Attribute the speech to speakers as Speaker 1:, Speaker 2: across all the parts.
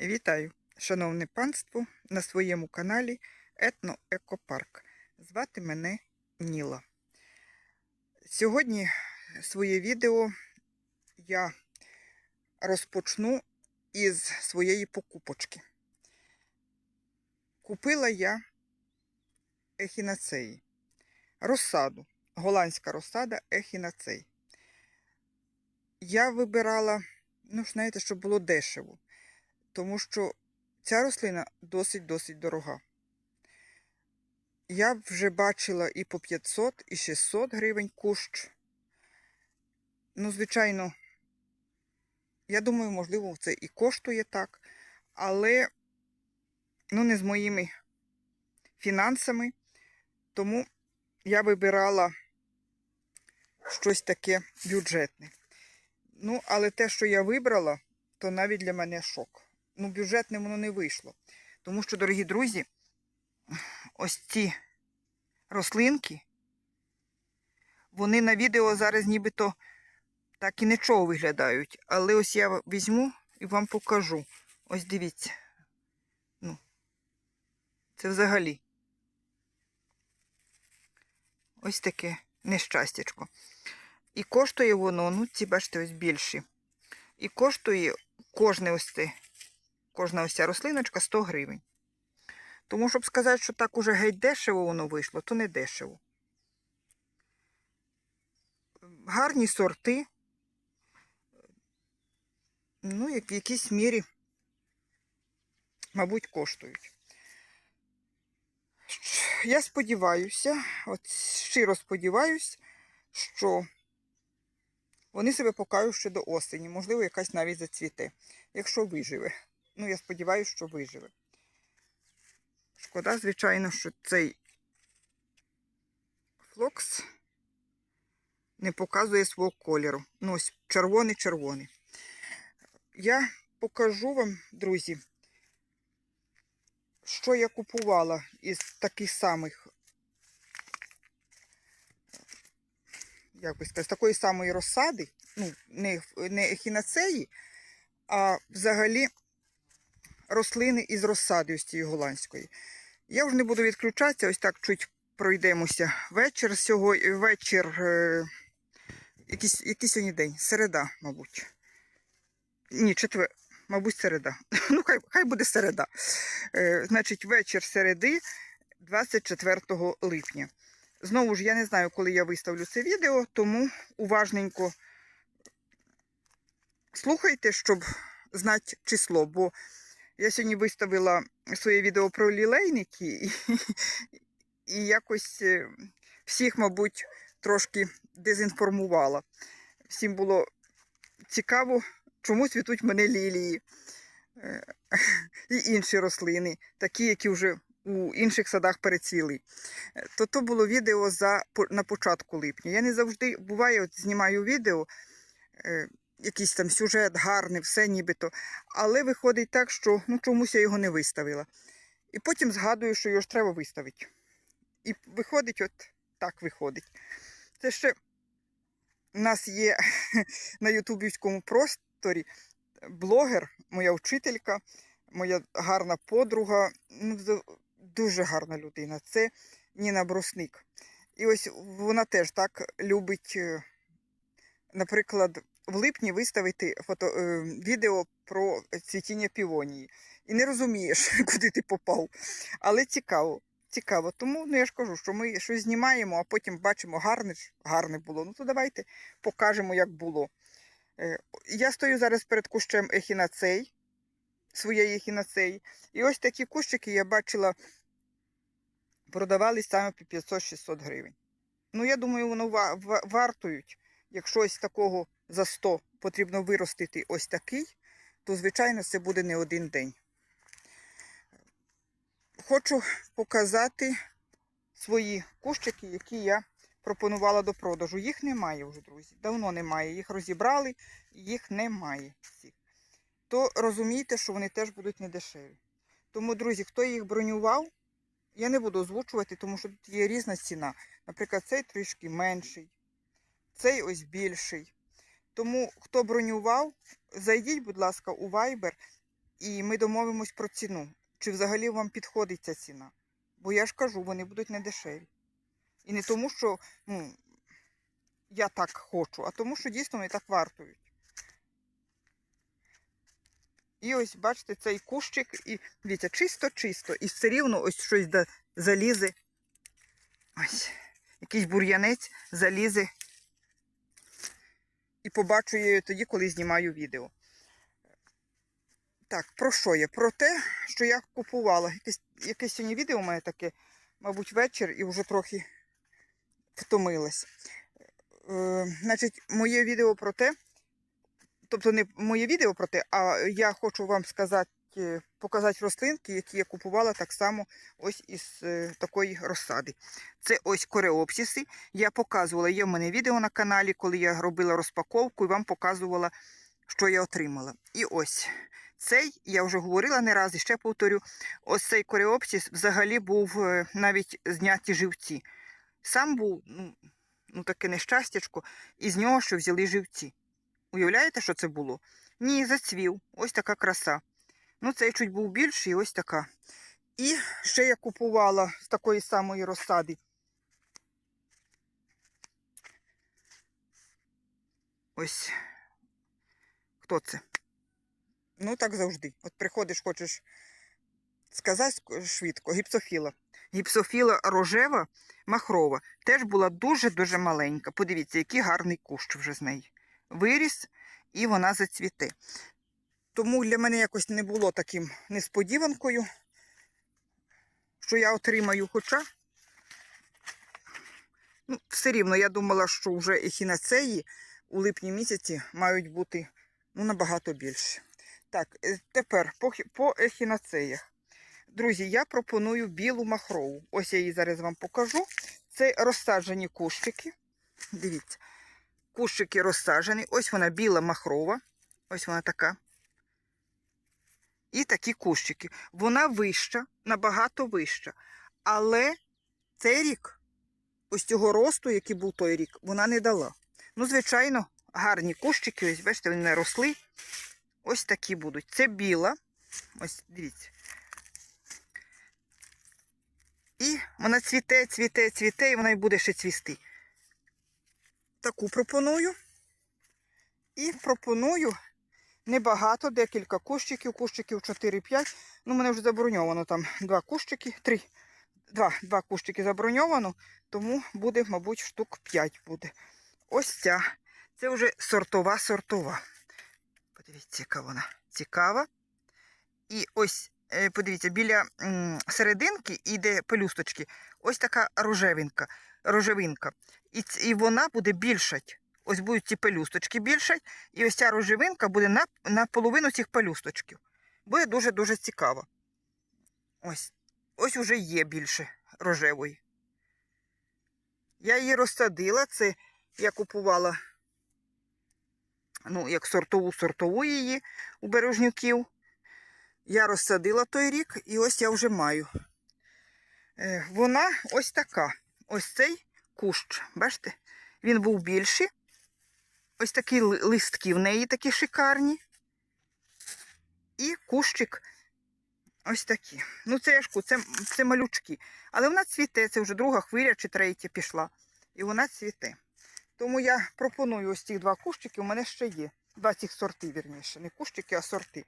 Speaker 1: Вітаю, шановне панство, на своєму каналі Етноекопарк. Звати мене Ніла. Сьогодні своє відео я розпочну із своєї покупочки. Купила я ехінацеї, розсаду, голландська розсада ехінацей. Я вибирала, ну, знаєте, щоб було дешево тому що ця рослина досить-досить дорога. Я вже бачила і по 500, і 600 гривень кущ. Ну, звичайно, я думаю, можливо, це і коштує так, але ну, не з моїми фінансами. Тому я вибирала щось таке бюджетне. Ну, але те, що я вибрала, то навіть для мене шок ну, бюджетне воно не вийшло. Тому що, дорогі друзі, ось ці рослинки, вони на відео зараз нібито так і нічого виглядають. Але ось я візьму і вам покажу. Ось дивіться. Ну, це взагалі. Ось таке нещастячко. І коштує воно, ну, ці, бачите, ось більші. І коштує кожне ось це кожна ось ця рослиночка 100 гривень. Тому, щоб сказати, що так уже геть дешево воно вийшло, то не дешево. Гарні сорти, ну, як в якійсь мірі, мабуть, коштують. Я сподіваюся, от щиро сподіваюся, що вони себе покажуть ще до осені, можливо, якась навіть зацвіте, якщо виживе. Ну, я сподіваюся, що виживе. Шкода, звичайно, що цей флокс не показує свого кольору. Ну, ось червоний-червоний. Я покажу вам, друзі, що я купувала із таких самих, як би сказати, з такої самої розсади, ну, не, не ехінацеї, а взагалі рослини із розсади ось цієї голландської. Я вже не буду відключатися, ось так чуть пройдемося вечір. Сьогодні вечір, е, якийсь, який сьогодні день? Середа, мабуть. Ні, четвер, мабуть, середа. Ну, хай хай буде середа. Е, Значить, вечір середи 24 липня. Знову ж, я не знаю, коли я виставлю це відео, тому уважненько слухайте, щоб знати число. бо я сьогодні виставила своє відео про лілейники і, і якось е, всіх, мабуть, трошки дезінформувала. Всім було цікаво, чому цвітуть мене лілії е, і інші рослини, такі, які вже у інших садах перецвіли. То то було відео за, на початку липня. Я не завжди буває, от знімаю відео. Якийсь там сюжет гарний, все нібито. Але виходить так, що ну, чомусь я його не виставила. І потім згадую, що його ж треба виставити. І виходить, от так виходить. Це ще у нас є на ютубівському просторі блогер, моя вчителька, моя гарна подруга, ну, дуже гарна людина. Це Ніна Брусник. І ось вона теж так любить, е, наприклад, в липні виставити фото, е, відео про цвітіння півонії. І не розумієш, куди ти попав. Але цікаво. Цікаво. Тому ну, я ж кажу, що ми щось знімаємо, а потім бачимо, гарне гарне було. Ну то давайте покажемо, як було. Е, я стою зараз перед кущем ехінацей, своєї ехінацеї. І ось такі кущики я бачила, продавались саме по 500-600 гривень. Ну, я думаю, воно вартують, якщо ось такого за 100 потрібно виростити ось такий, то, звичайно, це буде не один день. Хочу показати свої кущики, які я пропонувала до продажу. Їх немає вже, друзі. Давно немає. Їх розібрали, їх немає. всіх. То розумієте, що вони теж будуть недешеві. Тому, друзі, хто їх бронював, я не буду озвучувати, тому що тут є різна ціна. Наприклад, цей трішки менший, цей ось більший. Тому, хто бронював, зайдіть, будь ласка, у Viber і ми домовимось про ціну. Чи взагалі вам підходить ця ціна? Бо я ж кажу, вони будуть не дешеві. І не тому, що ну, я так хочу, а тому, що дійсно вони так вартують. І ось, бачите, цей кущик, і дивіться, чисто-чисто. І все рівно ось щось залізе. Ось, якийсь бур'янець залізе. І побачу її тоді, коли знімаю відео. Так, про що я? Про те, що я купувала. Якесь, якесь сьогодні відео у мене таке, мабуть, вечір і вже трохи втомилась. Е, значить, моє відео про те, тобто не моє відео про те, а я хочу вам сказати, показати рослинки, які я купувала так само ось із е, такої розсади. Це ось кореопсіси. Я показувала, є в мене відео на каналі, коли я робила розпаковку і вам показувала, що я отримала. І ось цей, я вже говорила не раз і ще повторю, ось цей кореопсіс взагалі був е, навіть зняті живці. Сам був ну, ну таке нещастячко, і з нього що взяли живці. Уявляєте, що це було? Ні, зацвів. Ось така краса. Ну, цей чуть був більший, ось така. І ще я купувала з такої самої розсади. Ось. Хто це? Ну, так завжди. От приходиш, хочеш сказати швидко, гіпсофіла. Гіпсофіла рожева, махрова, теж була дуже-дуже маленька. Подивіться, який гарний кущ вже з неї. Виріс і вона зацвіте. Тому для мене якось не було таким несподіванкою, що я отримаю, хоча ну, все рівно я думала, що вже ехінацеї у липні місяці мають бути ну, набагато більше. Так, е, тепер по, по ехінацеях. Друзі, я пропоную білу махрову. Ось я її зараз вам покажу. Це розсаджені кущики. Дивіться, кущики розсаджені. Ось вона біла махрова. Ось вона така. І такі кущики. Вона вища, набагато вища. Але цей рік, ось цього росту, який був той рік, вона не дала. Ну, звичайно, гарні кущики, ось бачите, вони росли. Ось такі будуть. Це біла. Ось дивіться. І вона цвіте, цвіте, цвіте, і вона й буде ще цвісти. Таку пропоную. І пропоную небагато, декілька кущиків, кущиків 4-5. Ну, мене вже заброньовано там два кущики, три. Два, два кущики заброньовано, тому буде, мабуть, штук 5 буде. Ось ця. Це вже сортова сортова. Подивіться, яка вона цікава. І ось, е, подивіться, біля серединки йде пелюсточки. Ось така рожевинка. рожевинка. І, і вона буде більшать. Ось будуть ці пелюсточки більшать, і ось ця рожевинка буде на, на половину цих пелюсточків. Буде дуже-дуже цікаво. Ось, ось уже є більше рожевої. Я її розсадила, це я купувала ну, як сортову сортову її у бережнюків. Я розсадила той рік, і ось я вже маю. Е, Вона ось така. Ось цей кущ. Бачите? Він був більший. Ось такі листки в неї такі шикарні. І кущик ось такі. Ну, це я ж ку- це, це малючки. Але вона цвіте, це вже друга хвиля чи третя пішла. І вона цвіте. Тому я пропоную ось ці два кущики, у мене ще є. Два цих сорти, вірніше. Не кущики, а сорти.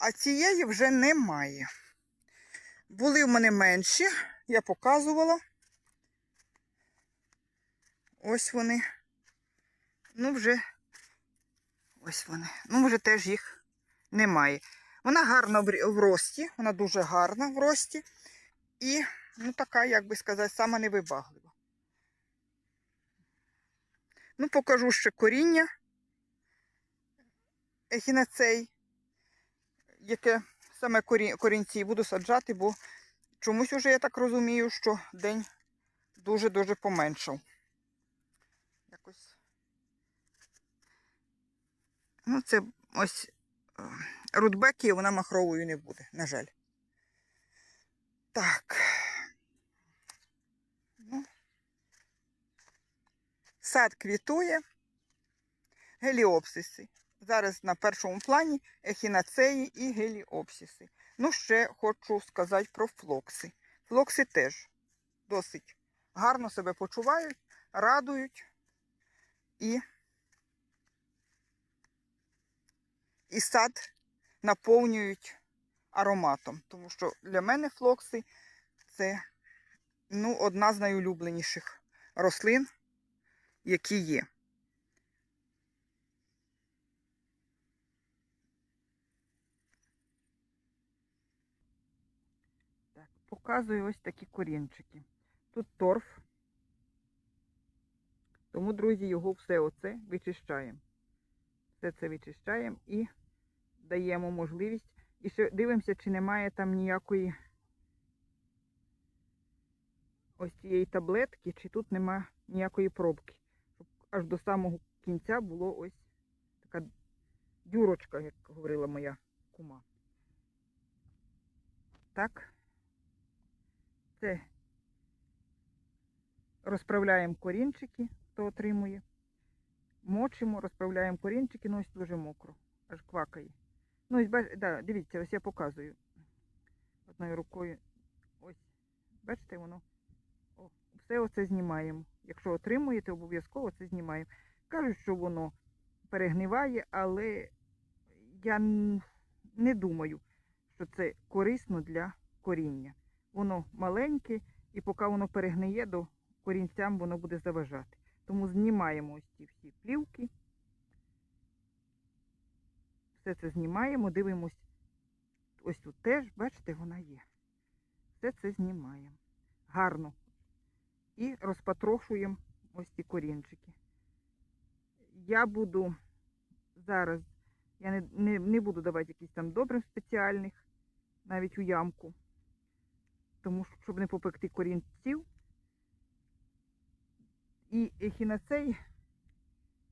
Speaker 1: А цієї вже немає. Були в мене менші, я показувала. Ось вони. Ну, вже ось вони. Ну, вже теж їх немає. Вона гарна в рості, вона дуже гарна в рості. І, ну, така, як би сказати, сама невибаглива. Ну, покажу ще коріння ехінацей, яке саме корінці буду саджати, бо чомусь уже я так розумію, що день дуже-дуже поменшав. Якось. Ну, це ось е, рудбеки, вона махровою не буде, на жаль. Так. Ну. Сад квітує. Геліопсиси. зараз на першому плані ехінацеї і геліопсіси. Ну, ще хочу сказати про флокси. Флокси теж досить гарно себе почувають, радують і, і сад наповнюють ароматом. Тому що для мене флокси це ну, одна з найулюбленіших рослин, які є. Так, показую ось такі корінчики. Тут торф. Тому, друзі, його все оце вичищаємо. Все це вичищаємо і даємо можливість. І ще дивимося, чи немає там ніякої ось цієї таблетки, чи тут нема ніякої пробки. Щоб аж до самого кінця було ось така дюрочка, як говорила моя кума. Так. Це розправляємо корінчики, хто отримує. Мочимо, розправляємо корінчики, ну ось дуже мокро, аж квакає. Ну, ось, да, дивіться, ось я показую одною рукою. Ось, бачите, воно. О, все оце знімаємо. Якщо отримуєте, обов'язково це знімаємо. Кажуть, що воно перегниває, але я не думаю, що це корисно для коріння. Воно маленьке, і поки воно перегниє, до корінцям воно буде заважати. Тому знімаємо ось ці всі плівки. Все це знімаємо, дивимось. Ось тут теж, бачите, вона є. Все це знімаємо. Гарно. І розпатрошуємо ось ці корінчики. Я буду зараз, я не, не, не буду давати якісь там добрив спеціальних, навіть у ямку. Тому що, щоб не попекти корінців. І ехінацеї,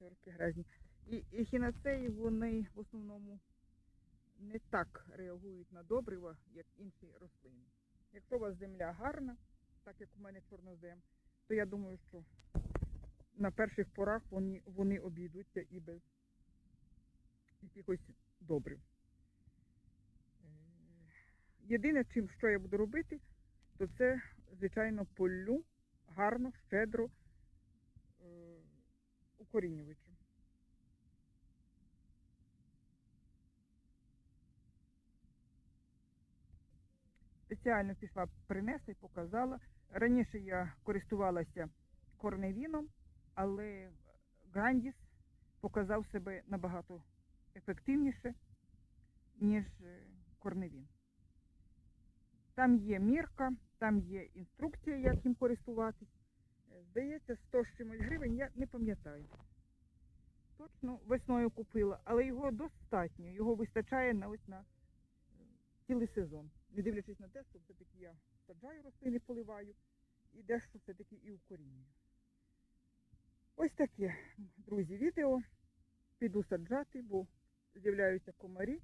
Speaker 1: руки грязні, і ехінацеї, вони в основному не так реагують на добрива, як інші рослини. Якщо у вас земля гарна, так як у мене чорнозем, то я думаю, що на перших порах вони, вони обійдуться і без якихось добрив. Е, Єдине, чим що я буду робити, то це, звичайно, полю гарно, щедро е, Спеціально пішла, принесла і показала. Раніше я користувалася корневіном, але Грандіс показав себе набагато ефективніше, ніж е, корневін. Там є мірка, там є інструкція, як їм користуватись. Е, Здається, 100 з чимось гривень, я не пам'ятаю. Точно весною купила, але його достатньо. Його вистачає на на е, цілий сезон. Не дивлячись на те, що все-таки я саджаю рослини, поливаю, і дещо все-таки і укорінюю. Ось таке, друзі, відео. Піду саджати, бо з'являються комарі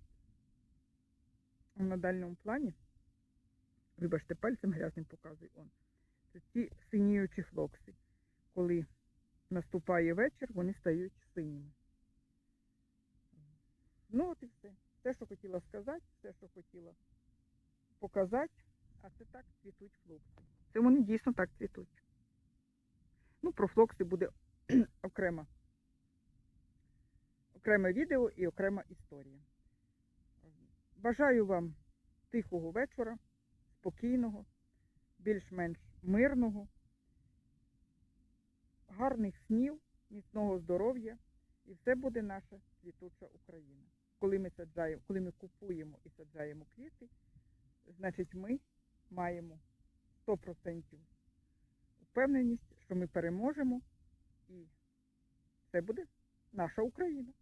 Speaker 1: на дальньому плані. Вибачте, пальцем грязним показую. Он. Це ці синіючі флокси. Коли наступає вечір, вони стають синіми. Ну от і все. Все, що хотіла сказати, все, що хотіла показати, а це так цвітуть флокси. Це вони дійсно так цвітуть. Ну, про флокси буде окрема, окреме відео і окрема історія. Бажаю вам тихого вечора, спокійного, більш-менш мирного, гарних снів, міцного здоров'я, і все буде наша цвітуча Україна. Коли ми саджаємо, коли ми купуємо і саджаємо квіти, значить ми маємо 100% впевненість, що ми переможемо, і це буде наша Україна.